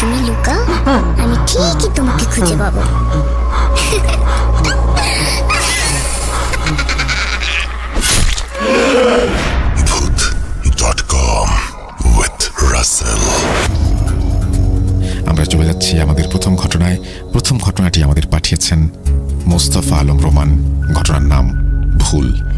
তুমি লুকাও আমি ঠিকই তোমাকে খুঁজে পাবো. আমরা চলে যাচ্ছি আমাদের প্রথম ঘটনায়। প্রথম ঘটনাটি আমাদের পাঠিয়েছেন মোস্তফা আলম রোমান। ঘটনার নাম ভুল।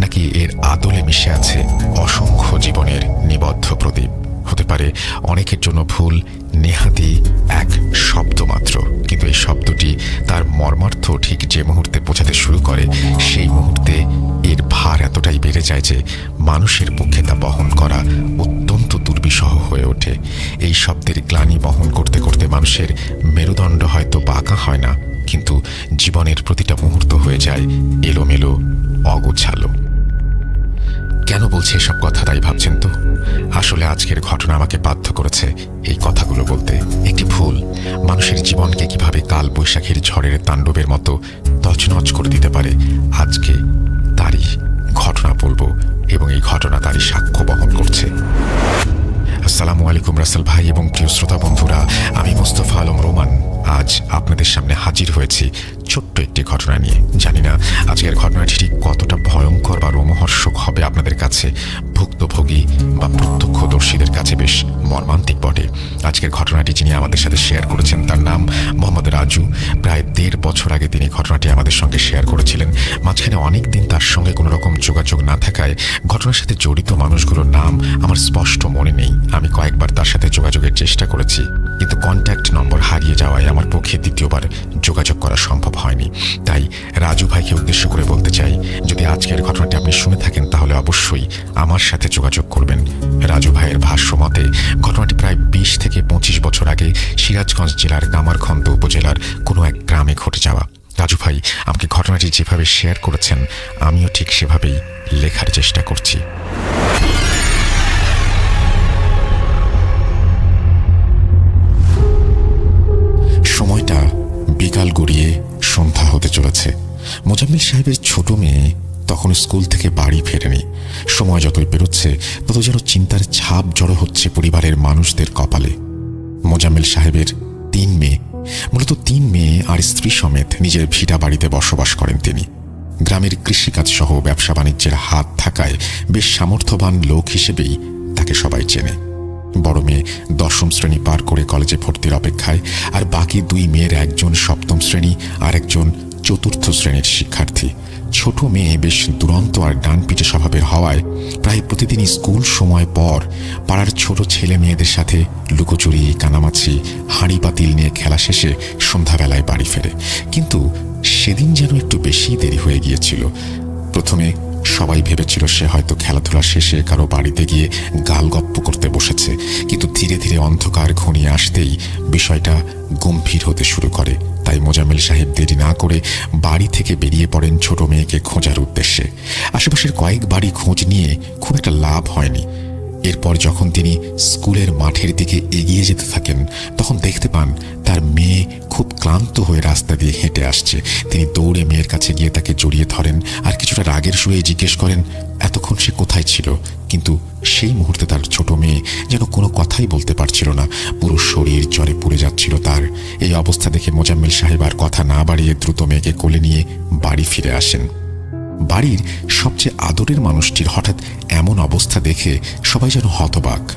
নাকি এর আদলে মিশে আছে অসংখ্য জীবনের নিবদ্ধ প্রদীপ? হতে পারে অনেকের জন্য ভুল, নেহাতি এক শব্দ মাত্র কিন্তু এই শব্দটি তার মর্মার্থ ঠিক যে মুহূর্তে বোঝাতে শুরু করে, সেই মুহূর্তে এর ভার এতটাই বেড়ে যায় যে মানুষের পক্ষে তা বহন করা অত্যন্ত দুর্বিষহ হয়ে ওঠে। এই শব্দের গ্লানি বহন করতে করতে মানুষের মেরুদণ্ড হয়তো বাঁকা হয় না, কিন্তু জীবনের প্রতিটা মুহূর্ত হয়ে যায় এলোমেলো, অগোছালো। কেন বলছে এসব কথা তাই ভাবছেন তো? আসলে আজকের ঘটনা আমাকে বাধ্য করেছে এই কথাগুলো বলতে। একটি ভুল। মানুষের জীবনকে কীভাবে কাল বৈশাখীর ঝড়ের তাণ্ডবের মতো তছনছ করে দিতে পারে, আজকে তারই ঘটনা বলব এবং এই ঘটনা তারই সাক্ষ্য বহন করছে। আসসালামু আলাইকুম রাসেল ভাই এবং প্রিয় শ্রোতা বন্ধুরা, আমি মোস্তফা আলম রোমান। আজ আপনাদের সামনে হাজির হয়েছি ছোট্ট একটি ঘটনা নিয়ে। জানি না আজকের ঘটনাটি ঠিক কতটা ভয়ঙ্কর বা রোমহর্ষক হবে আপনাদের কাছে। ভুক্তভোগী বা প্রত্যক্ষদর্শীদের কাছে বেশ মর্মান্তিক বটে। আজকের ঘটনাটি যিনি আমাদের সাথে শেয়ার করেছেন, তার নাম মোহাম্মদ রাজু। প্রায় দেড় বছর আগে তিনি ঘটনাটি আমাদের সঙ্গে শেয়ার করেছিলেন। মাঝখানে অনেক দিন তার সঙ্গে কোনো রকম যোগাযোগ না থাকায় ঘটনার সাথে জড়িত মানুষগুলোর নাম আমার স্পষ্ট মনে নেই। আমি কয়েকবার তার সাথে যোগাযোগের চেষ্টা করেছি। কিন্তু কন্ট্যাক্ট নম্বর হারিয়ে যাওয়ায় আমার পক্ষে দ্বিতীয়বার যোগাযোগ করা সম্ভব হয়নি। তাই রাজু ভাইকে উদ্দেশ্য করে বলতে চাই, যদি আজকের ঘটনাটি আপনি শুনে থাকেন, তাহলে অবশ্যই আমার সাথে যোগাযোগ করবেন। রাজু ভাইয়ের ভাষ্য মতে, ঘটনাটি প্রায় বিশ থেকে পঁচিশ বছর আগে সিরাজগঞ্জ জেলার কামারখন্দ উপজেলার কোনো এক গ্রামে ঘটে যাওয়া। রাজু ভাই, আমাকে ঘটনাটি যেভাবে শেয়ার করেছেন, আমিও ঠিক সেভাবেই লেখার চেষ্টা করছি। সময়টা বিকাল গড়িয়ে সন্ধ্যা হতে চলেছে। মোজাম্মিল সাহেবের ছোট মেয়ে তখন স্কুল থেকে বাড়ি ফেরেনি। সময় যতই পেরোচ্ছে তত যেন চিন্তার ছাপ জড়ো হচ্ছে পরিবারের মানুষদের কপালে। মোজাম্মেল সাহেবের তিন মেয়ে, মূলত তিন মেয়ে আর স্ত্রী সমেত নিজের ভিটা বাড়িতে বসবাস করেন তিনি। গ্রামের কৃষিকাজ সহ ব্যবসা বাণিজ্যের হাত থাকায় বেশ সামর্থ্যবান লোক হিসেবেই তাকে সবাই চেনে। বড় মেয়ে দশম শ্রেণি পার করে কলেজে ভর্তির অপেক্ষায়, আর বাকি দুই মেয়ের একজন সপ্তম শ্রেণি, আর একজন চতুর্থ শ্রেণির শিক্ষার্থী। ছোট মেয়ে বেশ দুরন্ত আর ডানপিটে স্বভাবের হওয়ায় প্রায় প্রতিদিনই স্কুল সময় পর পাড়ার ছোট ছেলে মেয়েদের সাথে লুকোচুরি, কানামাছি, হাঁড়ি পাতিল নিয়ে খেলা শেষে সন্ধ্যাবেলায় বাড়ি ফেরে। কিন্তু সেদিন যেন একটু বেশি দেরি হয়ে গিয়েছিল। প্রথমে সবাই ভেবেছিল সে হয়তো খেলাধুলা শেষে কারও বাড়িতে গিয়ে গাল গপ্প করতে বসেছে। কিন্তু ধীরে ধীরে অন্ধকার ঘনিয়ে আসতেই বিষয়টা গম্ভীর হতে শুরু করে। তাই মোজামিল সাহেব দেরি না করে বাড়ি থেকে বেরিয়ে পড়েন ছোট মেয়েকে খোঁজার উদ্দেশ্যে। আশেপাশের কয়েক বাড়ি খোঁজ নিয়ে খুব একটা লাভ হয়নি। এরপর যখন তিনি স্কুলের মাঠের দিকে এগিয়ে যেতে থাকেন, তখন দেখতে পান তার মেয়ে খুব ক্লান্ত হয়ে রাস্তা দিয়ে হেঁটে আসছে। তিনি দৌড়ে মেয়ের কাছে গিয়ে তাকে জড়িয়ে ধরেন আর কিছুটা রাগের শুয়ে জিজ্ঞেস করেন, এতক্ষণ সে কোথায় ছিল? কিন্তু সেই মুহূর্তে তার ছোট মেয়ে যেন কোনো কথাই বলতে পারছিল না। পুরো শরীর জ্বরে পুড়ে যাচ্ছিল তার। এই অবস্থা দেখে মোজাম্মেল সাহেব আর কথা না বাড়িয়ে দ্রুত মেয়েকে কোলে নিয়ে বাড়ি ফিরে আসেন। বাড়ির সবচেয়ে আদরের মানুষটির হঠাৎ এমন অবস্থা দেখে সবাই যেন হতবাক।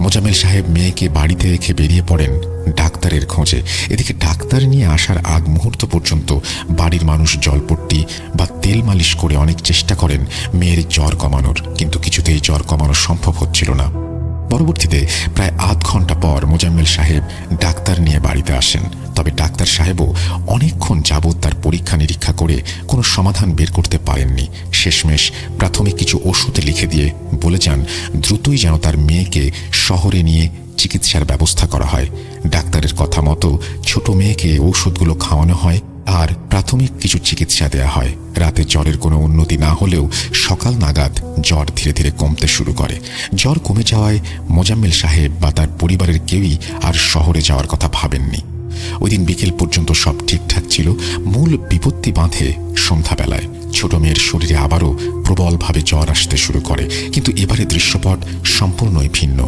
মোজামেল সাহেব মেয়েকে বাড়িতে রেখে বেরিয়ে পড়েন ডাক্তারের খোঁজে। এদিকে ডাক্তার নিয়ে আসার আগ মুহূর্ত পর্যন্ত বাড়ির মানুষ জলপট্টি বা তেল মালিশ করে অনেক চেষ্টা করেন, মেয়ের জ্বর কমানোর। কিন্তু কিছুতেই জ্বর কমানো সম্ভব হচ্ছিল না। পরবর্তীতে প্রায় আধ ঘণ্টা পর মোজাম্মেল সাহেব ডাক্তার নিয়ে বাড়িতে আসেন। তবে ডাক্তার সাহেবও অনেকক্ষণ যাবৎ তার পরীক্ষা নিরীক্ষা করে কোনো সমাধান বের করতে পারেননি। শেষমেশ প্রাথমিক কিছু ওষুধ লিখে দিয়ে বলে যান, দ্রুতই যেন তার মেয়েকে শহরে নিয়ে চিকিৎসার ব্যবস্থা করা হয়। ডাক্তারের কথা মতো ছোট মেয়েকে ওষুধগুলো খাওয়ানো হয় আর প্রাথমিক কিছু চিকিৎসা দেয়া হয়। রাতে জ্বরের কোনো উন্নতি না হলেও সকাল নাগাদ জ্বর ধীরে ধীরে কমতে শুরু করে। জ্বর কমে যাওয়ায় মোজাম্মেল সাহেব বা তার পরিবারের কেউই আর শহরে যাওয়ার কথা ভাবেননি। ওই দিন বিকেল পর্যন্ত সব ঠিকঠাক ছিল। মূল বিপত্তি বাঁধে সন্ধ্যাবেলায়। ছোট মেয়ের শরীরে আবারও প্রবলভাবে জ্বর আসতে শুরু করে। কিন্তু এবারে দৃশ্যপট সম্পূর্ণই ভিন্ন।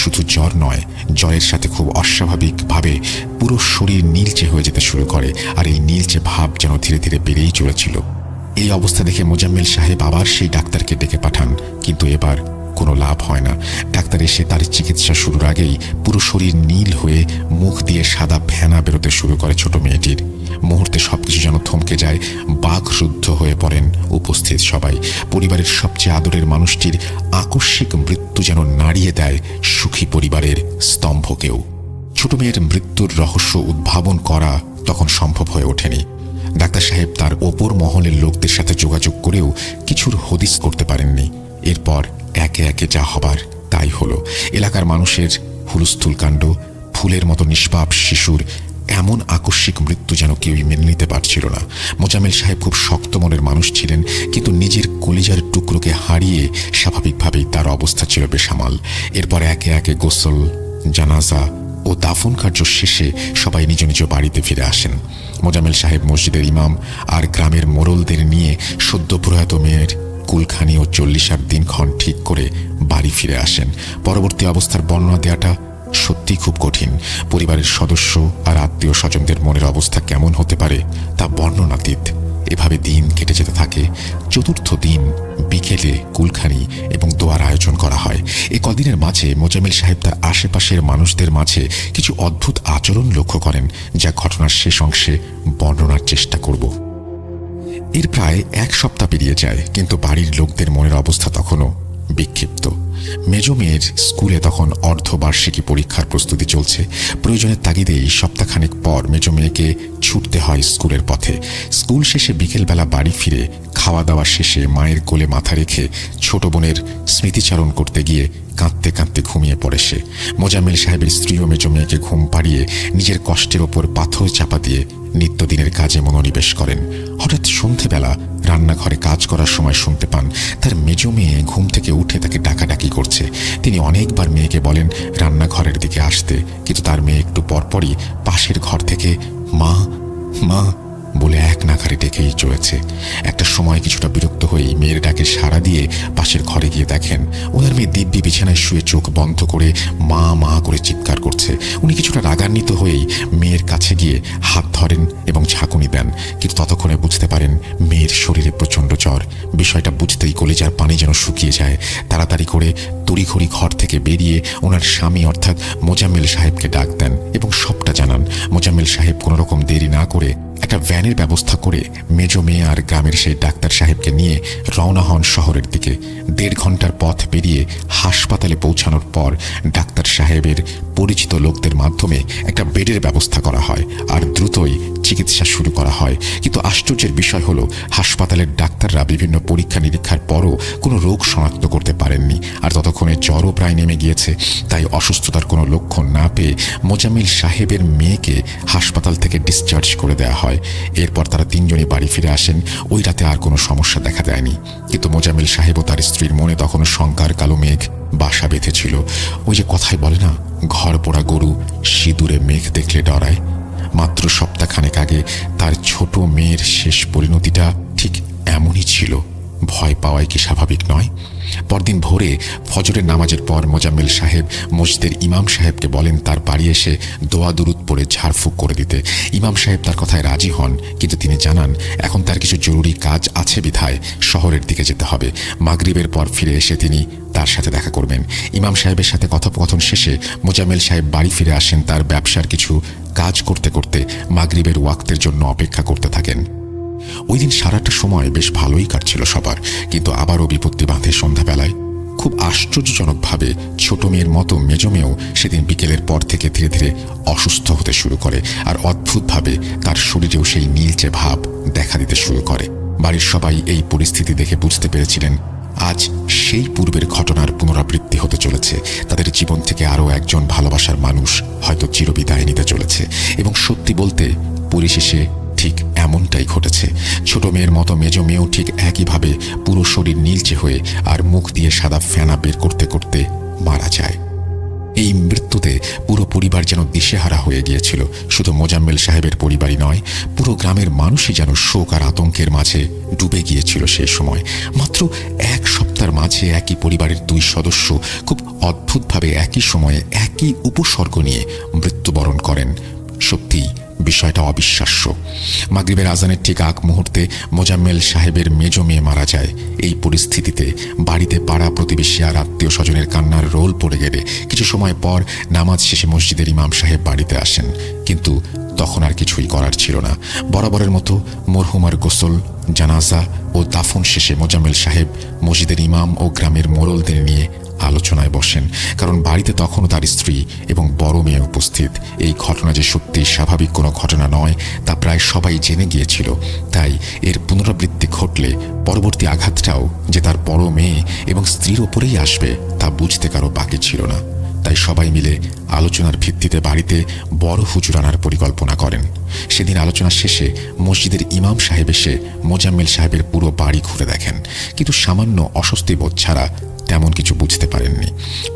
শুধু জ্বর নয়, জ্বরের সাথে খুব অস্বাভাবিকভাবে পুরো শরীর নীলচে হয়ে যেতে শুরু করে আর এই নীলচে ভাব যেন ধীরে ধীরে বেড়েই চলেছিল। এই অবস্থা দেখে মোজাম্মেল সাহেব আবার সেই ডাক্তারকে ডেকে পাঠান, কিন্তু এবার কোনো লাভ হয় না। ডাক্তার এসে তার চিকিৎসা শুরুর আগেই পুরো শরীর নীল হয়ে মুখ দিয়ে সাদা ফেনা বেরোতে শুরু করে ছোট মেয়েটির। মুহূর্তে সবকিছু যেন থমকে যায় বাঘরুদ্ধ হয়ে পড়েন উপস্থিত সবাই। পরিবারের সবচেয়ে আদরের মানুষটির আকস্মিক মৃত্যু যেন নাড়িয়ে দেয় সুখী পরিবারের স্তম্ভকেও। ছোট মেয়ের মৃত্যুর রহস্য উদ্ভাবন করা তখন সম্ভব হয়ে ওঠেনি। ডাক্তার সাহেব তার ওপর মহলের লোকদের সাথে যোগাযোগ করেও কিছুর হদিস করতে পারেননি। এরপর একে একে যা হবার তাই হলো। এলাকার মানুষের হুলস্থুল কাণ্ড, ফুলের মতো নিষ্পাপ শিশুর এমন আকস্মিক মৃত্যু যেন কেউই মেনে নিতে পারছিল না। মোজামেল সাহেব খুব শক্ত মনের মানুষ ছিলেন, কিন্তু নিজের কলিজার টুকরোকে হারিয়ে স্বাভাবিকভাবেই তার অবস্থা ছিল বেসামাল। এরপর একে একে গোসল, জানাজা ও দাফন কার্য শেষে সবাই নিজ নিজ বাড়িতে ফিরে আসেন। মোজামেল সাহেব মসজিদের ইমাম আর গ্রামের মোরলদের নিয়ে সদ্য প্রয়াত মেয়ের কুলখানি ও চল্লিশ চল্লিশার দিনক্ষণ ঠিক করে বাড়ি ফিরে আসেন। পরবর্তী অবস্থার বর্ণনা দেওয়াটা সত্যি খুব কঠিন। পরিবারের সদস্য আর আত্মীয় স্বজনদের মনের অবস্থা কেমন হতে পারে তা বর্ণনাতীত। এভাবে দিন কেটে যেতে থাকে। চতুর্থ দিন বিকেলে কুলখানি এবং দোয়ার আয়োজন করা হয়। এই কদিনের মাঝে মোজামিল সাহেব তার আশেপাশের মানুষদের মাঝে কিছু অদ্ভুত আচরণ লক্ষ্য করেন, যা ঘটনার শেষ অংশে বর্ণনার চেষ্টা করব। এর প্রায় এক সপ্তাহ পেরিয়ে যায়, কিন্তু বাড়ির লোকদের মনের অবস্থা তখনও বিক্ষিপ্ত। মেজ মেয়ের স্কুলে তখন অর্ধবার্ষিকী পরীক্ষার প্রস্তুতি চলছে। প্রয়োজনের তাগিদেই সপ্তাহখানেক পর মেজ মেয়েকে ছুটতে হয় স্কুলের পথে। স্কুল শেষে বিকেলবেলা বাড়ি ফিরে খাওয়া দাওয়া শেষে মায়ের কোলে মাথা রেখে ছোট বোনের স্মৃতিচারণ করতে গিয়ে কাঁদতে কাঁদতে ঘুমিয়ে পড়ে সে। মোজাম্মেল সাহেবের স্ত্রী ও মেজ মেয়েকে ঘুম পাড়িয়ে নিজের কষ্টের ওপর পাথর চাপা দিয়ে নিত্যদিনের কাজে মনোনিবেশ করেন। হঠাৎ সন্ধেবেলা রান্নাঘরে কাজ করার সময় শুনতে পান, তার মেজ মেয়ে ঘুম থেকে উঠে তাকে ডাকাডাকি করছে। তিনি অনেকবার মেয়েকে বলেন, রান্নাঘরের দিকে আসতে। কিন্তু তার মেয়ে একটু পরপরই পাশের ঘর থেকে, মা মা। বলে এক নাগারে ডেকেই চলেছে। একটা সময় কিছুটা বিরক্ত হয়েই মেয়ের ডাকে সাড়া দিয়ে পাশের ঘরে গিয়ে দেখেন, ওনার মেয়ে দিব্যি বিছানায় শুয়ে চোখ বন্ধ করে মা মা করে চিৎকার করছে। উনি কিছুটা রাগান্বিত হয়েই মেয়ের কাছে গিয়ে হাত ধরেন এবং ঝাঁকুনি দেন। কিন্তু ততক্ষণে বুঝতে পারেন মেয়ের শরীরে প্রচণ্ড জ্বর। বিষয়টা বুঝতেই কলেজার পানি যেন শুকিয়ে যায়। তাড়াতাড়ি করে তড়িঘড়ি ঘর থেকে বেরিয়ে ওনার স্বামী অর্থাৎ মোজাম্মেল সাহেবকে ডাক দেন এবং সবটা জানান। মোজাম্মেল সাহেব কোনো রকম দেরি না করে একটা ভ্যানের ব্যবস্থা করে মেজ মেয়ে আর গ্রামের সেই ডাক্তার সাহেবকে নিয়ে রওনা হন শহরের দিকে। দেড় ঘণ্টার পথ পেরিয়ে হাসপাতালে পৌঁছানোর পর ডাক্তার সাহেবের পরিচিত লোকদের মাধ্যমে একটা বেডের ব্যবস্থা করা হয় আর দ্রুতই চিকিৎসা শুরু করা হয়। কিন্তু আশ্চর্যের বিষয় হলো, হাসপাতালের ডাক্তাররা বিভিন্ন পরীক্ষা নিরীক্ষার পরও কোনো রোগ শনাক্ত করতে পারেননি আর ততক্ষণে জ্বরও প্রায় নেমে গিয়েছে। তাই অসুস্থতার কোনো লক্ষণ না পেয়ে মোজামিল সাহেবের মেয়েকে হাসপাতাল থেকে ডিসচার্জ করে দেওয়া হয়। এরপর তারা তিনজনই বাড়ি ফিরে আসেন। ওই রাতে আর কোনো সমস্যা দেখা দেয়নি। কিন্তু মোজামিল সাহেব ও তার স্ত্রীর মনে তখনও শঙ্কার কালো মেঘ বাসা বেঁধেছিল। ওই যে কথাই বলে না, ঘর পোড়া গরু সিঁদুরে মেঘ দেখলে ডরায়। মাত্র সপ্তাহখানেক আগে তার ছোট মেয়ের শেষ পরিণতিটা ঠিক এমনই ছিল। ভয় পাওয়াই কি স্বাভাবিক নয়? পরদিন ভোরে ফজরের নামাজের পর মোজাম্মেল সাহেব মসজিদের ইমাম সাহেবকে বলেন, তার বাড়ি এসে দোয়া দুরুদ পরে ঝাড়ফুঁক করে দিতে। ইমাম সাহেব তার কথায় রাজি হন, কিন্তু তিনি জানান, এখন তার কিছু জরুরি কাজ আছে বিধায় শহরের দিকে যেতে হবে। মাগরিবের পর ফিরে এসে তিনি তার সাথে দেখা করবেন। ইমাম সাহেবের সাথে কথোপকথন শেষে মোজাম্মেল সাহেব বাড়ি ফিরে আসেন। তার ব্যবসার কিছু কাজ করতে করতে মাগরিবের ওয়াক্তের জন্য অপেক্ষা করতে থাকেন। ওই দিন সারাটা সময় বেশ ভালোই কাটছিল সবার, কিন্তু আবারও বিপত্তি বাঁধে সন্ধ্যাবেলায়। খুব আশ্চর্যজনকভাবে ছোট মেয়ের মতো মেজ মেয়েও সেদিন বিকেলের পর থেকে ধীরে ধীরে অসুস্থ হতে শুরু করে আর অদ্ভুতভাবে তার শরীরেও সেই নীলচে ভাব দেখা দিতে শুরু করে। বাড়ির সবাই এই পরিস্থিতি দেখে বুঝতে পেরেছিলেন, আজ সেই পূর্বের ঘটনার পুনরাবৃত্তি হতে চলেছে। তাদের জীবন থেকে আরও একজন ভালোবাসার মানুষ হয়তো চিরবিদায় নিতে চলেছে এবং সত্যি বলতে পরিশেষে ঠিক এমনটাই ঘটেছে। ছোট মেয়ের মতো মেজ মেয়েও ঠিক একইভাবে পুরো শরীর নীলচে হয়ে আর মুখ দিয়ে সাদা ফেনা বের করতে করতে মারা যায়। এই মৃত্যুতে পুরো পরিবার যেন দিশেহারা হয়ে গিয়েছিল। শুধু মোজাম্মেল সাহেবের পরিবারই নয়, পুরো গ্রামের মানুষই যেন শোক আর আতঙ্কের মাঝে ডুবে গিয়েছিল সেই সময়। মাত্র এক সপ্তাহের মাঝে একই পরিবারের দুই সদস্য খুব অদ্ভুতভাবে একই সময়ে একই উপসর্গ নিয়ে মৃত্যুবরণ করেন। সত্যি বিষয়টা অবিশ্বাস্য। মাগরিবের আজানের ঠিক আগ মুহূর্তে মোজাম্মেল সাহেবের মেজ মেয়ে মারা যায়। এই পরিস্থিতিতে বাড়িতে পাড়া প্রতিবেশী আর আত্মীয় স্বজনের কান্নার রোল পড়ে গেলে কিছু সময় পর নামাজ শেষে মসজিদের ইমাম সাহেব বাড়িতে আসেন। কিন্তু তখন আর কিছুই করার ছিল না। বরাবরের মতো মরহুমার গোসল, জানাজা ও দাফন শেষে মোজাম্মেল সাহেব মসজিদের ইমাম ও গ্রামের মোড়লদের নিয়ে আলোচনায় বসেন, কারণ বাড়িতে তখনও তার স্ত্রী এবং বড় মেয়ে উপস্থিত। এই ঘটনা যে সত্যি স্বাভাবিক কোনো ঘটনা নয়, তা প্রায় সবাই জেনে গিয়েছিল। তাই এর পুনরাবৃত্তি ঘটলে পরবর্তী আঘাতটাও যে তার বড় মেয়ে এবং স্ত্রীর ওপরেই আসবে, তা বুঝতে কারও বাকি ছিল না। তাই সবাই মিলে আলোচনার ভিত্তিতে বাড়িতে বড় হুজুর আনার পরিকল্পনা করেন। সেদিন আলোচনা শেষে মসজিদের ইমাম সাহেব এসে মোজাম্মেল সাহেবের পুরো বাড়ি ঘুরে দেখেন। কিন্তু সামান্য অস্বস্তি বোধ ছাড়া তেমন কিছু বুঝতে পারেননি।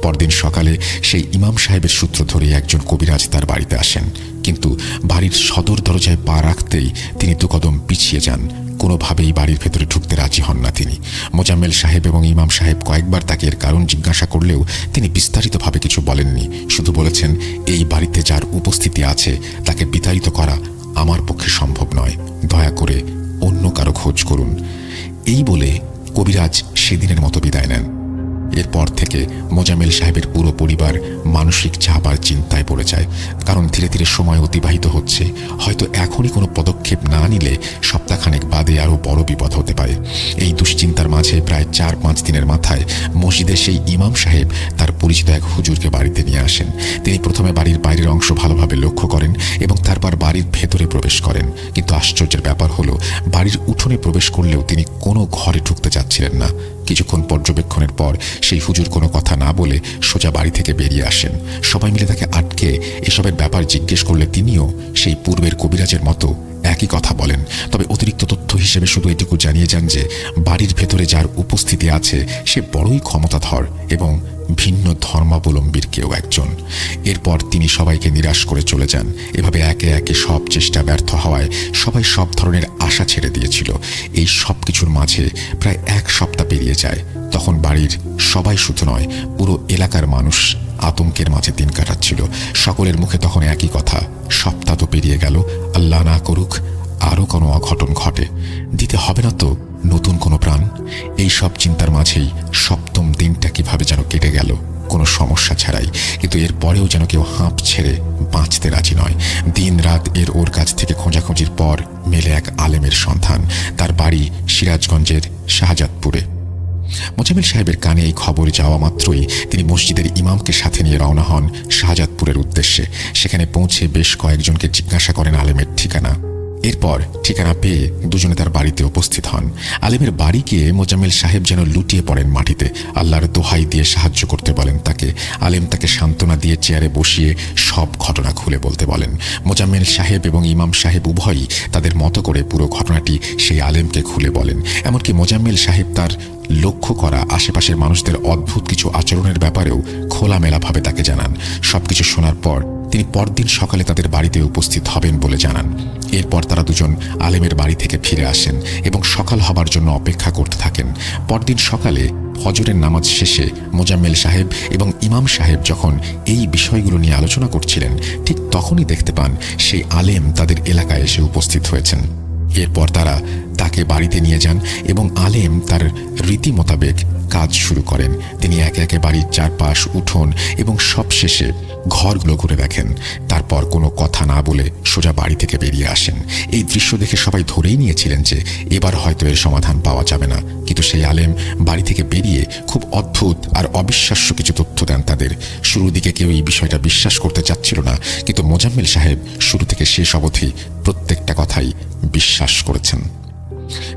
পরদিন সকালে সেই ইমাম সাহেবের সূত্র ধরে একজন কবিরাজ তার বাড়িতে আসেন। কিন্তু বাড়ির সদর দরজায় পা রাখতেই তিনি দু কদম পিছিয়ে যান। কোনোভাবেই বাড়ির ভেতরে ঢুকতে রাজি হন না তিনি। মোজাম্মেল সাহেব এবং ইমাম সাহেব কয়েকবার তাকে এর কারণ জিজ্ঞাসা করলেও তিনি বিস্তারিতভাবে কিছু বলেননি। শুধু বলেছেন, এই বাড়িতে যার উপস্থিতি আছে, তাকে বিতাড়িত করা আমার পক্ষে সম্ভব নয়। দয়া করে অন্য কারও খোঁজ করুন। এই বলে কবিরাজ সেদিনের মতো বিদায় নেন। এরপর থেকে মোজামেল সাহেবের পুরো পরিবার মানসিক চাপ আর চিন্তায় পড়ে যায়। কারণ ধীরে ধীরে সময় অতিবাহিত হচ্ছে। হয়তো এখনই কোনো পদক্ষেপ না নিলে সপ্তাহখানেক বাদে আরও বড় বিপদ হতে পারে। এই দুশ্চিন্তার মাঝে প্রায় চার পাঁচ দিনের মাথায় মসজিদের সেই ইমাম সাহেব তার পরিচিত এক হুজুরকে বাড়িতে নিয়ে আসেন। তিনি প্রথমে বাড়ির বাইরের অংশ ভালোভাবে লক্ষ্য করেন এবং তারপর বাড়ির ভেতরে প্রবেশ করেন। কিন্তু আশ্চর্যের ব্যাপার হলো, বাড়ির উঠোনে প্রবেশ করলেও তিনি কোনো ঘরে ঢুকতে চাচ্ছিলেন না। কিছুক্ষণ পর্যবেক্ষণের পর সেই হুজুর কোনো কথা না বলে সোজা বাড়ি থেকে বেরিয়ে আসেন। সবাই মিলে তাকে আটকে এসবের ব্যাপার জিজ্ঞেস করলে তিনিও সেই পূর্বের কবিরাজের মতো একই কথা বলেন। তবে অতিরিক্ত তথ্য হিসেবে শুধু এটুকু জানিয়ে যান যে, বাড়ির ভেতরে যার উপস্থিতি আছে, সে বড়ই ক্ষমতাধর এবং ভিন্ন ধর্মাবলম্বীর কেউ একজন। এরপর তিনি সবাইকে নিরাশ করে চলে যান। এভাবে একে একে সব চেষ্টা ব্যর্থ হওয়ায় সবাই সব ধরনের আশা ছেড়ে দিয়েছিল। এই সব কিছুর মাঝে প্রায় এক সপ্তাহ পেরিয়ে যায়। তখন বাড়ির সবাই শুধু নয়, পুরো এলাকার মানুষ আতঙ্কের মাঝে দিন কাটাচ্ছিল। সকলের মুখে তখন একই কথা, সপ্তাহ তো পেরিয়ে গেল, আল্লাহ না করুক আরও কোনো অঘটন ঘটে। দিতে হবে না তো নতুন কোনো প্রাণ? এই সব চিন্তার মাঝেই সপ্তম দিনটা কীভাবে যেন কেটে গেল, কোনো সমস্যা ছাড়াই। কিন্তু এর পরেও যেন কেউ হাঁপ ছেড়ে বাঁচতে রাজি নয়। দিন রাত এর ওর কাছ থেকে খোঁজাখুঁজির পর মেলে এক আলেমের সন্ধান, তার বাড়ি সিরাজগঞ্জের শাহজাদপুরে। মোজামিল সাহেবের কানে এই খবর যাওয়া মাত্রই তিনি মসজিদের ইমামকে সাথে নিয়ে রওনা হন শাহজাদপুরের উদ্দেশ্যে। সেখানে পৌঁছে বেশ কয়েকজনকে জিজ্ঞাসা করেন আলেমের ঠিকানা। এরপর ঠিকানা পেয়ে দুজনে তার বাড়িতে উপস্থিত হন। আলেমের বাড়ি গিয়ে মোজাম্মেল সাহেব যেন লুটিয়ে পড়েন মাটিতে। আল্লাহর দোহাই দিয়ে সাহায্য করতে বলেন তাকে। আলেম তাকে সান্ত্বনা দিয়ে চেয়ারে বসিয়ে সব ঘটনা খুলে বলতে বলেন। মোজাম্মেল সাহেব এবং ইমাম সাহেব উভয়ই তাদের মতো করে পুরো ঘটনাটি সেই আলেমকে খুলে বলেন। এমনকি মোজাম্মেল সাহেব তার লক্ষ্য করা আশেপাশের মানুষদের অদ্ভুত কিছু আচরণের ব্যাপারেও খোলামেলাভাবে তাকে জানান। সব কিছু শোনার পর তিনি পরদিন সকালে তাদের বাড়িতে উপস্থিত হবেন বলে জানান। এরপর তারা দুজন আলেমের বাড়ি থেকে ফিরে আসেন এবং সকাল হবার জন্য অপেক্ষা করতে থাকেন। পরদিন সকালে ফজরের নামাজ শেষে মোজাম্মেল সাহেব এবং ইমাম সাহেব যখন এই বিষয়গুলো নিয়ে আলোচনা করছিলেন, ঠিক তখনই দেখতে পান সেই আলেম তাদের এলাকায় এসে উপস্থিত হয়েছেন। এরপর তারা তাকে বাড়িতে নিয়ে যান এবং আলেম তার রীতি মোতাবেক কাজ শুরু করেন। তিনি একে একে বাড়ির চারপাশ, উঠোন এবং সব শেষে ঘরগুলো ঘুরে দেখেন। তারপর কোনো কথা না বলে সোজা বাড়ি থেকে বেরিয়ে আসেন। এই দৃশ্য দেখে সবাই ধরেই নিয়েছিলেন যে, এবার হয়তো এর সমাধান পাওয়া যাবে না। কিন্তু সেই আলেম বাড়ি থেকে বেরিয়ে খুব অদ্ভুত আর অবিশ্বাস্য কিছু তথ্য দেন তাদের। শুরুর দিকে কেউ এই বিষয়টা বিশ্বাস করতে চাচ্ছিল না, কিন্তু মোজাম্মেল সাহেব শুরু থেকে শেষ অবধি প্রত্যেকটা কথাই বিশ্বাস করেছেন।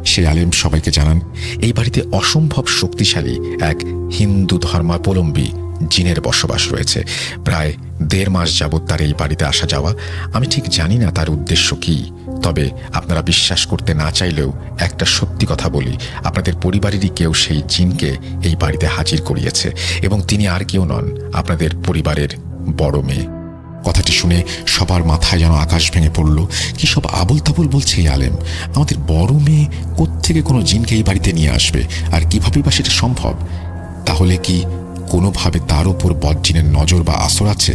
সে আলেম সবাইকে জানান, এই বাড়িতে অসম্ভব শক্তিশালী এক হিন্দু ধর্মাবলম্বী জিনের বসবাস রয়েছে। প্রায় দেড় মাস যাবৎ তার এই বাড়িতে আসা যাওয়া, আমি ঠিক জানি না তার উদ্দেশ্য কি। তবে আপনারা বিশ্বাস করতে না চাইলেও একটা সত্যি কথা বলি, আপনাদের পরিবারেরই কেউ সেই জিনকে এই বাড়িতে হাজির করিয়েছে এবং তিনি আর কেউ নন, আপনাদের পরিবারের বড় মেয়ে। কথাটি শুনে সবার মাথায় যেন আকাশ ভেঙে পড়ল। কি সব আবল তাবল বলছে এই আলেম? আমাদের বড় মেয়ে কোত্থেকে কোনো জিনকে এই বাড়িতে নিয়ে আসবে? আর কীভাবেই বা সেটা সম্ভব? তাহলে কি কোনোভাবে তার ওপর বজ্জিনের নজর বা আসর আছে?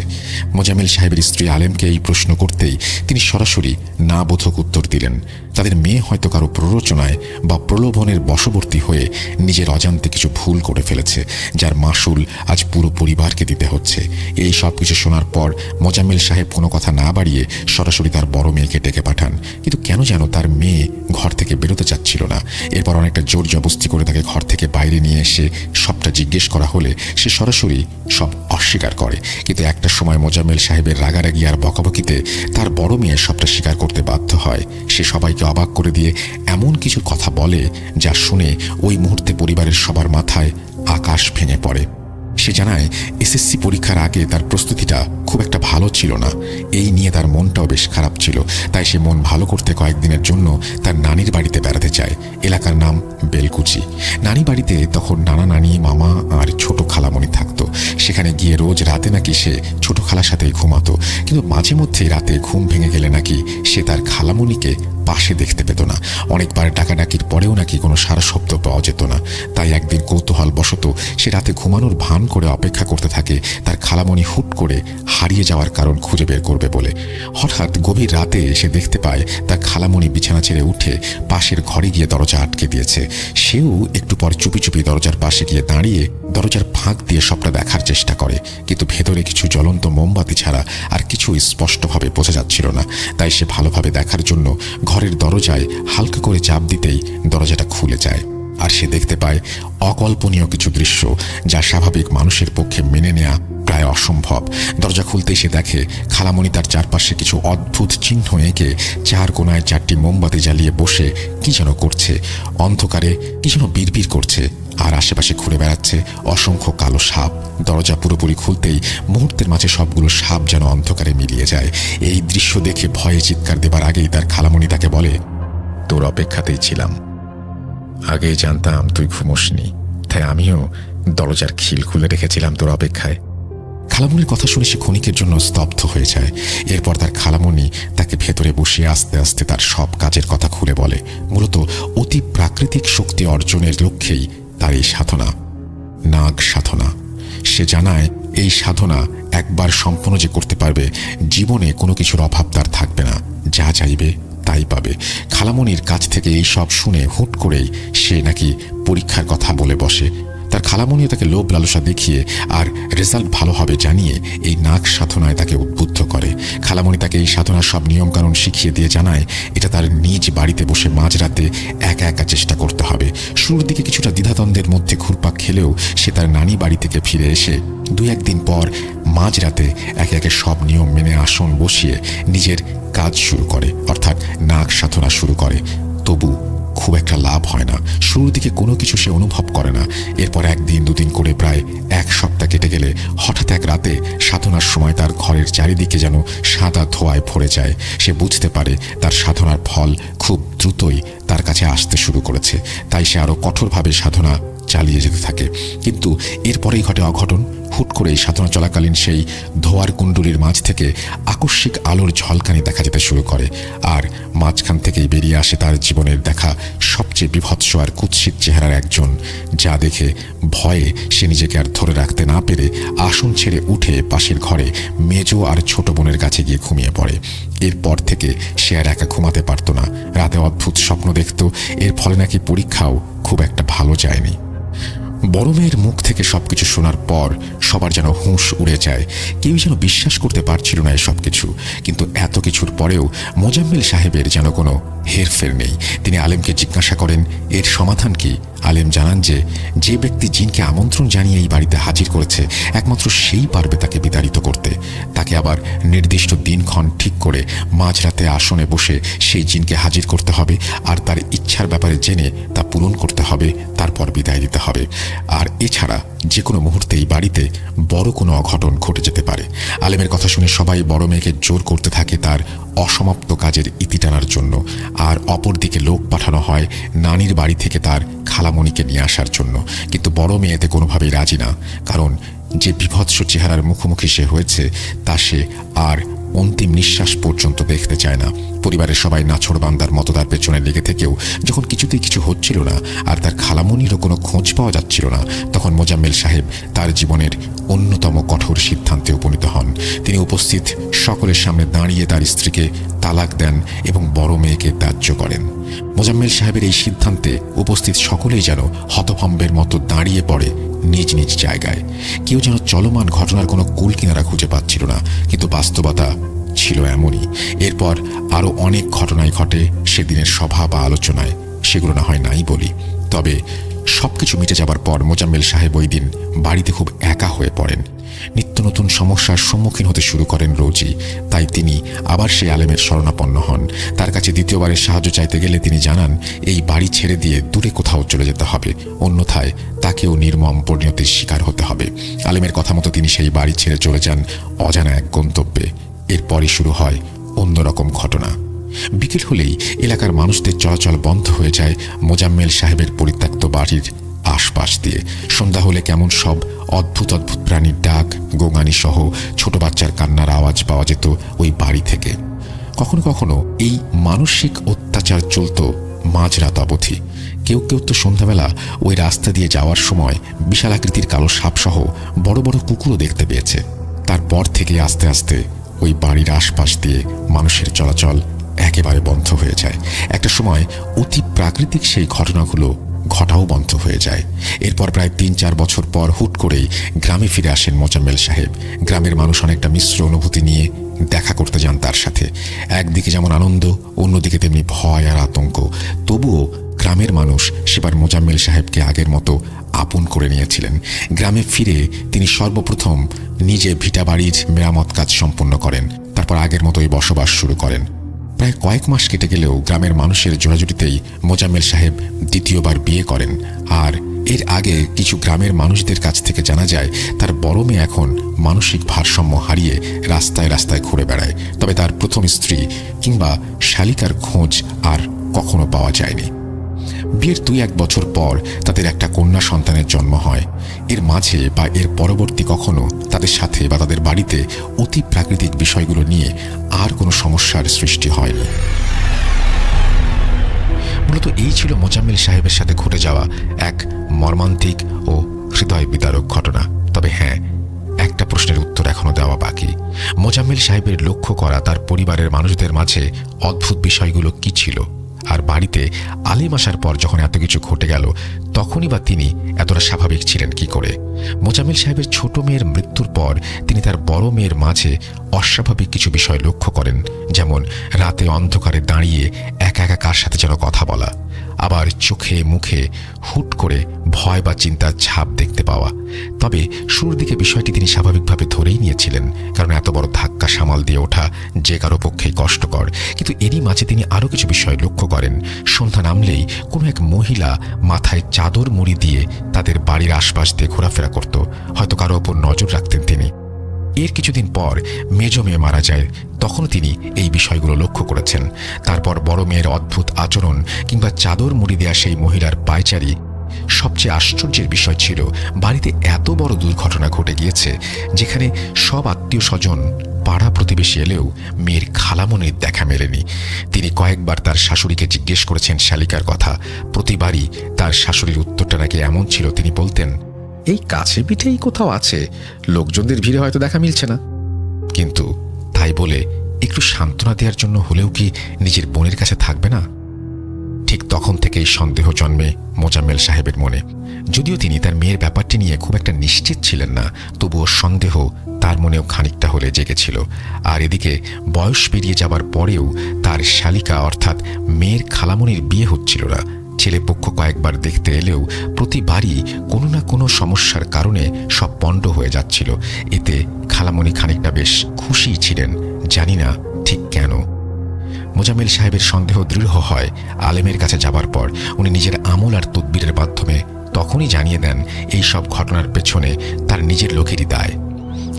মোজামিল সাহেবের স্ত্রী আলেমকে এই প্রশ্ন করতেই তিনি সরাসরি না বোধক উত্তর দিলেন, তাদের মেয়ে হয়তো কারও প্ররোচনায় বা প্রলোভনের বশবর্তী হয়ে নিজের অজান্তে কিছু ভুল করে ফেলেছে, যার মাসুল আজ পুরো পরিবারকে দিতে হচ্ছে। এই সব কিছু শোনার পর মোজাম্মেল সাহেব কোনো কথা না বাড়িয়ে সরাসরি তার বড় মেয়েকে ডেকে পাঠান। কিন্তু কেন যেন তার মেয়ে ঘর থেকে বেরোতে চাচ্ছিল না? এরপর অনেকটা জোর জবস্তি করে তাকে ঘর থেকে বাইরে নিয়ে এসে সবটা জিজ্ঞেস করা হলে সে সরাসরি সব অস্বীকার করে। কিন্তু একটা সময় মোজাম্মেল সাহেবের রাগারাগি আর বকাবকিতে তার বড় মেয়ে সবটা স্বীকার করতে বাধ্য হয়। সে সবাইকে অবাক করে দিয়ে এমন কিছু কথা বলে যা শুনে ওই মুহূর্তে পরিবারের সবার মাথায় আকাশ ভেঙে পড়ে। সে জানায়, এসএসসি পরীক্ষার আগে তার প্রস্তুতিটা খুব একটা ভালো ছিল না। এই নিয়ে তার মনটাও বেশ খারাপ ছিল। তাই সে মন ভালো করতে কয়েকদিনের জন্য তার নানির বাড়িতে বেড়াতে চায় এলাকার নাম বেলকুচি। নানি বাড়িতে তখন নানা নানি, মামা আর ছোট খালামণি থাকতো। সেখানে গিয়ে রোজ রাতে নাকি সে ছোট খালার সাথেই ঘুমাতো। কিন্তু মাঝে মধ্যে রাতে ঘুম ভেঙে গেলে নাকি সে তার খালামণিকে পাশে দেখতে পেত না। অনেকবার ডাকাডাকির পরেও নাকি কোনো সারা শব্দ পাওয়া যেত না। তাই একদিন কৌতূহল বশত সে রাতে ঘুমানোর ভান করে অপেক্ষা করতে থাকে, তার খালামণি হুট করে হারিয়ে যাওয়ার কারণ খুঁজে বের করবে বলে। হঠাৎ গভীর রাতে সে দেখতে পায়, তার খালামণি বিছানা ছেড়ে উঠে পাশের ঘরে গিয়ে দরজা আটকে দিয়েছে। সেও একটু পর চুপি চুপি দরজার পাশে গিয়ে দাঁড়িয়ে দরজার ফাঁক দিয়ে সবটা দেখার চেষ্টা করে। কিন্তু ভেতরে কিছু জ্বলন্ত মোমবাতি ছাড়া আর কিছুই স্পষ্টভাবে বোঝা যাচ্ছিল না। তাই সে ভালোভাবে দেখার জন্য ঘরের দরজায় হালকা করে চাপ দিতেই দরজাটা খুলে যায় আর সে দেখতে পায় অকল্পনীয় কিছু দৃশ্য যা স্বাভাবিক মানুষের পক্ষে মেনে নেওয়া প্রায় অসম্ভব। দরজা খুলতে সে দেখে খালামণি তার চারপাশে কিছু অদ্ভুত চিহ্ন এঁকে চার কোনায় চারটি মোমবাতি জ্বালিয়ে বসে কি যেন করছে। অন্ধকারে কি যেন বিড়বিড় করছে আর আশেপাশে ঘুরে বেড়াচ্ছে অসংখ্য কালো সাপ। দরজা পুরোপুরি খুলতেই মুহূর্তের মাঝে সবগুলো সাপ যেন অন্ধকারে মিলিয়ে যায়। এই দৃশ্য দেখে ভয়ে চিৎকার দেবার আগেই তার খালামণি তাকে বলে, তোর অপেক্ষাতেই ছিলাম। আগেই জানতাম তুই ঘুমোসনি। তাই আমিও দরজার খিল খুলে রেখেছিলাম তোর অপেক্ষায়। খালামণির কথা শুনে সে ক্ষণিকের জন্য স্তব্ধ হয়ে যায়। এরপর তার খালামণি তাকে ভেতরে বসিয়ে আস্তে আস্তে তার সব কাজের কথা খুলে বলে। মূলত অতি প্রাকৃতিক শক্তি অর্জনের লক্ষ্যেই তার এই সাধনা, নাগ সাধনা। সে জানায়, এই সাধনা একবার সম্পন্ন যে করতে পারবে, জীবনে কোনো কিছুর অভাব তার থাকবে না। যা চাইবে, তাই পাবে। খালামণির কাছ থেকে এই সব শুনে হুট করেই সে নাকি পরীক্ষার কথা বলে বসে। তার খালামণিও তাকে লোভ লালসা দেখিয়ে আর রেজাল্ট ভালো হবে জানিয়ে এই নাক সাধনায় তাকে উদ্বুদ্ধ করে। খালামণি তাকে এই সাধনার সব নিয়মকানুন শিখিয়ে দিয়ে জানায়, এটা তার নিজ বাড়িতে বসে মাঝরাতে একা একা চেষ্টা করতে হবে। শুরুর দিকে কিছুটা দ্বিধাদ্বন্দ্বের মধ্যে ঘুরপাক খেলেও সে তার নানি বাড়ি থেকে ফিরে এসে দুই একদিন পর মাঝরাতে একে একে সব নিয়ম মেনে আসন বসিয়ে নিজের কাজ শুরু করে, অর্থাৎ নাক সাধনা শুরু করে। তবু খুব একটা লাভ হয় না। শুরুর দিকে কোনো কিছু সে অনুভব করে না। এরপর একদিন, দুদিন করে প্রায় এক সপ্তাহ কেটে গেলে হঠাৎ এক রাতে সাধনার সময় তার ঘরের চারিদিকে যেন সাদা ধোয়ায় ভরে যায়। সে বুঝতে পারে তার সাধনার ফল খুব দ্রুতই তার কাছে আসতে শুরু করেছে। তাই সে আরও কঠোরভাবে সাধনা চালিয়ে যেতে থাকে। কিন্তু এরপরেই ঘটে অঘটন। হুট করে এই সাধনা চলাকালীন সেই ধোয়ার কুণ্ডুলির মাঝ থেকে আকস্মিক আলোর ঝলকানি দেখা যেতে শুরু করে। আর মাঝখান থেকেই বেরিয়ে আসে তার জীবনের দেখা সবচেয়ে বিভৎস আর কুৎসিত চেহারার একজন, যা দেখে ভয়ে সে নিজেকে আর ধরে রাখতে না পেরে আসন ছেড়ে উঠে পাশের ঘরে মেজো আর ছোট বোনের কাছে গিয়ে ঘুমিয়ে পড়ে। এরপর থেকে সে আর একা ঘুমাতে পারতো না। রাতে অদ্ভুত স্বপ্ন দেখত, এর ফলে নাকি পরীক্ষাও খুব একটা ভালো যায়নি। বড় মেয়ের মুখ থেকে সব কিছু শোনার পর সবার যেন হুঁশ উড়ে যায়। কেউ যেন বিশ্বাস করতে পারছিল না এসব কিছু। কিন্তু এত কিছুর পরেও মোজাম্মেল সাহেবের যেন কোনো হেরফের নেই। তিনি আলেমকে জিজ্ঞাসা করেন, এর সমাধান কি? আলেম জানান যে যে ব্যক্তি জিনকে আমন্ত্রণ জানিয়ে এই বাড়িতে হাজির করেছে, একমাত্র সেই পারবে তাকে বিতাড়িত করতে। তাকে আবার নির্দিষ্ট দিনক্ষণ ঠিক করে মাঝরাতে আসনে বসে সেই জিনকে হাজির করতে হবে, আর তার ইচ্ছার ব্যাপারে জেনে তা পূরণ করতে হবে, তারপর বিদায় দিতে হবে। আর এছাড়া যে কোনো মুহূর্তে এই বাড়িতে বড় কোনো অঘটন ঘটে যেতে পারে। আলেমের কথা শুনে সবাই বড় মেয়েকে জোর করতে থাকে তার অসমাপ্ত কাজের ইতি টানার জন্য। আর অপরদিকে লোক পাঠানো হয় নানির বাড়ি থেকে তার খালামণিকে নিয়ে আসার জন্য। কিন্তু বড় মেয়েতে কোনোভাবেই রাজি না। কারণ যে বিভৎস চেহারার মুখোমুখি সে হয়েছে, তা সে আর অন্তিম নিঃশ্বাস পর্যন্ত দেখতে চায় না। পরিবারের সবাই নাছড় বান্দার মতো তার পেছনে লেগে থেকেও যখন কিছুতেই কিছু হচ্ছিল না আর তার খালামনিরও কোনো খোঁজ পাওয়া যাচ্ছিল না, তখন মোজাম্মেল সাহেব তার জীবনের অন্যতম কঠোর সিদ্ধান্তে উপনীত হন। তিনি উপস্থিত সকলের সামনে দাঁড়িয়ে তার স্ত্রীকে তালাক দেন এবং বড় মেয়েকে ত্যায্য করেন। মোজাম্মেল সাহেবের এই সিদ্ধান্তে উপস্থিত সকলেই যেন হতভম্বের মতো দাঁড়িয়ে পড়ে নিজ নিজ জায়গায়। কেউ যেন চলমান ঘটনার কোনো কুল কিনারা খুঁজে পাচ্ছিল না, কিন্তু বাস্তবতা ছিল এমনই। এরপর আরও অনেক ঘটনাই ঘটে সেদিনের সভা বা আলোচনায়। সেগুলো না হয় নাই বলি। তবে সবকিছু মিটে যাবার পর মোজাম্মেল সাহেব ওই দিন বাড়িতে খুব একা হয়ে পড়েন। নিত্য নতুন সমস্যার সম্মুখীন হতে শুরু করেন রোজি। তাই তিনি আবার সেই আলেমের শরণাপন্ন হন। তার কাছে দ্বিতীয়বারের সাহায্য চাইতে গেলে তিনি জানান, এই বাড়ি ছেড়ে দিয়ে দূরে কোথাও চলে যেতে হবে। অন্যথায় তাকেও নির্মম পরিণতির শিকার হতে হবে। আলেমের কথা মতো তিনি সেই বাড়ি ছেড়ে চলে যান অজানা এক গন্তব্যে। এরপরই শুরু হয় অন্যরকম ঘটনা। বিকেল হলেই এলাকার মানুষদের চলাচল বন্ধ হয়ে যায় মোজাম্মেল সাহেবের পরিত্যক্ত বাড়ির আশপাশ দিয়ে। সন্ধ্যা হলে কেমন সব অদ্ভুত অদ্ভুত প্রাণীর ডাক, গোঙানি সহ ছোট বাচ্চার কান্নার আওয়াজ পাওয়া যেত ওই বাড়ি থেকে। কখনো কখনো এই মানসিক অত্যাচার চলত মাঝরাত অবধি। কেউ কেউ তো সন্ধ্যাবেলা ওই রাস্তা দিয়ে যাওয়ার সময় বিশাল আকৃতির কালো সাপসহ বড় বড় কুকুরও দেখতে পেয়েছে। তারপর থেকে আস্তে আস্তে ওই বাড়ির আশপাশ দিয়ে মানুষের চলাচল একেবারে বন্ধ হয়ে যায়। একটা সময় অতি প্রাকৃতিক সেই ঘটনাগুলো ঘটাও বন্ধ হয়ে যায়। এরপর প্রায় তিন চার বছর পর হুট করেই গ্রামে ফিরে আসেন মোজাম্মেল সাহেব। গ্রামের মানুষ অনেকটা মিশ্র অনুভূতি নিয়ে দেখা করতে যান তার সাথে। একদিকে যেমন আনন্দ, অন্যদিকে তেমনি ভয় আর আতঙ্ক। তবুও গ্রামের মানুষ সেবার মোজাম্মেল সাহেবকে আগের মতো আপন করে নিয়েছিলেন। গ্রামে ফিরে তিনি সর্বপ্রথম নিজে ভিটা বাড়ির মেরামত কাজ সম্পন্ন করেন। তারপর আগের মতোই বসবাস শুরু করেন। প্রায় কয়েক মাস কেটে গেলেও গ্রামের মানুষের জোড়াজুটিতেই মোজাম্মেল সাহেব দ্বিতীয়বার বিয়ে করেন। আর এর আগে কিছু গ্রামের মানুষদের কাছ থেকে জানা যায়, তার বড় মেয়ে এখন মানসিক ভারসাম্য হারিয়ে রাস্তায় রাস্তায় ঘুরে বেড়ায়। তবে তার প্রথম স্ত্রী কিংবা শালিকার খোঁজ আর কখনো পাওয়া যায়নি। বিয়ের দুই এক বছর পর তাদের একটা কন্যা সন্তানের জন্ম হয়। এর মাঝে বা এর পরবর্তী কখনো তাদের সাথে বা তাদের বাড়িতে অতি প্রাকৃতিক বিষয়গুলো নিয়ে আর কোনো সমস্যার সৃষ্টি হয়নি। মূলত এই ছিল মোজাম্মেল সাহেবের সাথে ঘটে যাওয়া এক মর্মান্তিক ও হৃদয় বিদারক ঘটনা। তবে হ্যাঁ একটা প্রশ্নের উত্তর এখনও দেওয়া বাকি। মোজাম্মেল সাহেবের লক্ষ্য করা তার পরিবারের মানুষদের মাঝে অদ্ভুত বিষয়গুলো কি ছিল? আর বাড়িতে আলিম আসার পর যখন এত কিছু ঘটে গেল, তখনই বা তিনি এতটা স্বাভাবিক ছিলেন কি করে? মোজামিল সাহেবের ছোট মেয়ের মৃত্যুর পর তিনি তার বড় মেয়ের মাঝে অস্বাভাবিক কিছু বিষয় লক্ষ্য করেন, যেমন রাতে অন্ধকারে দাঁড়িয়ে একা একা কার সাথে যেন কথা বলা, আবার চোখে মুখে হুট করে ভয় বা চিন্তার ছাপ দেখতে পাওয়া। তবে শুরুর দিকে বিষয়টি তিনি স্বাভাবিকভাবে ধরেই নিয়েছিলেন, কারণ এত বড় ধাক্কা সামাল দিয়ে ওঠা যে কারও পক্ষেই কষ্টকর। কিন্তু এরই মাঝে তিনি আরও কিছু বিষয় লক্ষ্য করেন। সন্ধ্যা নামলেই কোনো এক মহিলা মাথায় চাদর মুড়ি দিয়ে তাদের বাড়ির আশপাশ দিয়ে ঘোরাফেরা করত। হয়তো কারও ওপর নজর রাখতেন তিনি। এর কিছুদিন পর মেজ মেয়ে মারা যায়। তখনও তিনি এই বিষয়গুলো লক্ষ্য করেছেন। তারপর বড় মেয়ের অদ্ভুত আচরণ কিংবা চাদর মুড়ি দেয়া সেই মহিলার পায়চারি সবচেয়ে আশ্চর্যের বিষয় ছিল, বাড়িতে এত বড় দুর্ঘটনা ঘটে গিয়েছে, যেখানে সব আত্মীয় স্বজন পাড়া প্রতিবেশী এলেও মেয়ের খালামনির দেখা মেলেনি। তিনি কয়েকবার তার শাশুড়িকে জিজ্ঞেস করেছেন শালিকার কথা। প্রতিবারই তার শাশুড়ির উত্তরটা নাকি এমন ছিল, তিনি বলতেন, এই কাছে পিঠেই কোথাও আছে, লোকজনদের ভিড়ে হয়তো দেখা মিলছে না। কিন্তু তাই বলে একটু সান্ত্বনা দেওয়ার জন্য হলেও কি নিজের বোনের কাছে থাকবে না? ঠিক তখন থেকেই সন্দেহ জন্মে মোজাম্মেল সাহেবের মনে। যদিও তিনি তার মেয়ের ব্যাপারটি নিয়ে খুব একটা নিশ্চিত ছিলেন না, তবুও সন্দেহ তার মনেও খানিকটা হলে জেগেছিল। আর এদিকে বয়স পেরিয়ে যাবার পরেও তার শালিকা অর্থাৎ মেয়ের খালামনির বিয়ে হচ্ছিল না। ছেলে পক্ষ কয়েকবার দেখতে এলেও প্রতিবারই কোনো না কোনো সমস্যার কারণে সব পণ্ড হয়ে যাচ্ছিল। এতে খালামণি খানিকটা বেশ খুশি ছিলেন, জানি না ঠিক কেন। মোজাম্মেল সাহেবের সন্দেহ দৃঢ় হয় আলেমের কাছে যাবার পর। উনি নিজের আমল আর তদবিরের মাধ্যমে তখনই জানিয়ে দেন, এই সব ঘটনার পেছনে তার নিজের লোকেরই দায়।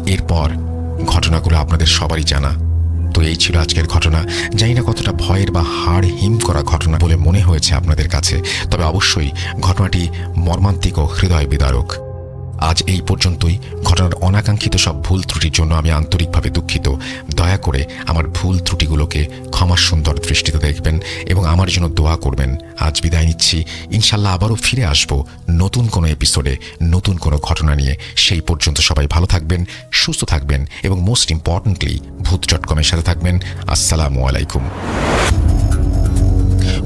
এরপর ঘটনাগুলো আপনাদের সবারই জানা। তো এই ছিল আজকের ঘটনা। জানি না কতটা ভয়ের বা হাড় হিম করা ঘটনা বলে মনে হয়েছে আপনাদের কাছে। তবে অবশ্যই ঘটনাটি মর্মান্তিক ও হৃদয় বিদারক। আজ এই পর্যন্তই। ঘটনার অনাকাঙ্ক্ষিত সব ভুল ত্রুটির জন্য আমি আন্তরিকভাবে দুঃখিত। দয়া করে আমার ভুল ত্রুটিগুলোকে ক্ষমার সুন্দর দৃষ্টিতে দেখবেন এবং আমার জন্য দোয়া করবেন। আজ বিদায় নিচ্ছি। ইনশাল্লাহ আবারও ফিরে আসব নতুন কোনো এপিসোডে নতুন কোনো ঘটনা নিয়ে। সেই পর্যন্ত সবাই ভালো থাকবেন, সুস্থ থাকবেন এবং মোস্ট ইম্পর্ট্যান্টলি ভূত ডট কমের সাথে থাকবেন। আসসালামু আলাইকুম।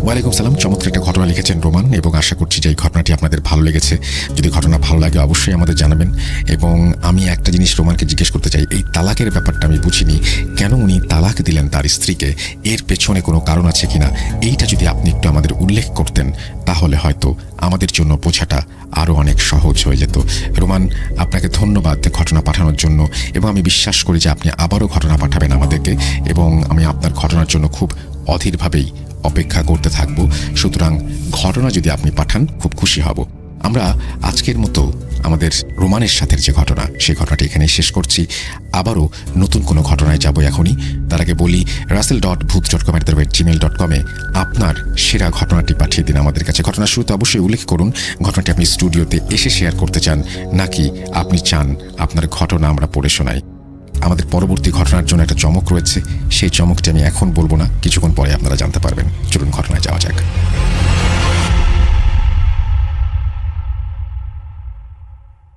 ওয়ালাইকুম সালাম, চমৎকার একটা ঘটনা লিখেছেন রোমান, এবং আশা করছি যে এই ঘটনাটি আপনাদের ভালো লেগেছে। যদি ঘটনা ভালো লাগে, অবশ্যই আমাদের জানাবেন। এবং আমি একটা জিনিস রোমানকে জিজ্ঞেস করতে চাই, এই তালাকের ব্যাপারটা আমি বুঝিনি, কেন উনি তালাক দিলেন তার স্ত্রীকে? এর পেছনে কোনো কারণ আছে কিনা? এইটা যদি আপনি একটু আমাদের উল্লেখ করতেন, তাহলে হয়তো আমাদের জন্য বোঝাটা আরও অনেক সহজ হয়ে যেত। রোমান, আপনাকে ধন্যবাদ ঘটনা পাঠানোর জন্য, এবং আমি বিশ্বাস করি যে আপনি আবারও ঘটনা পাঠাবেন আমাদেরকে, এবং আমি আপনার ঘটনার জন্য খুব অধীরভাবেই অপেক্ষা করতে থাকব। সুতরাং ঘটনা যদি আপনি পাঠান, খুব খুশি হব। আমরা আজকের মতো আমাদের রোমানের সাথে যে ঘটনা সেই ঘটনাটি এখানে শেষ করছি। আবারও নতুন কোনো ঘটনায় যাব এখনই। তার আগে বলি Russell dot Bhoot dot com at Gmail dot কমে আপনার সেরা ঘটনাটি পাঠিয়ে দিন আমাদের কাছে। ঘটনার শুরুতে অবশ্যই উল্লেখ করুন, ঘটনাটি আপনি স্টুডিওতে এসে শেয়ার করতে চান, নাকি আপনি চান আপনার ঘটনা আমরা পড়ে শোনাই। আমাদের পরবর্তী ঘটনার জন্য একটা চমক রয়েছে। সেই চমকটি আমি এখন বলব না, কিছুক্ষণ পরে আপনারা জানতে পারবেন। চলুন ঘটনায় যাওয়া যাক।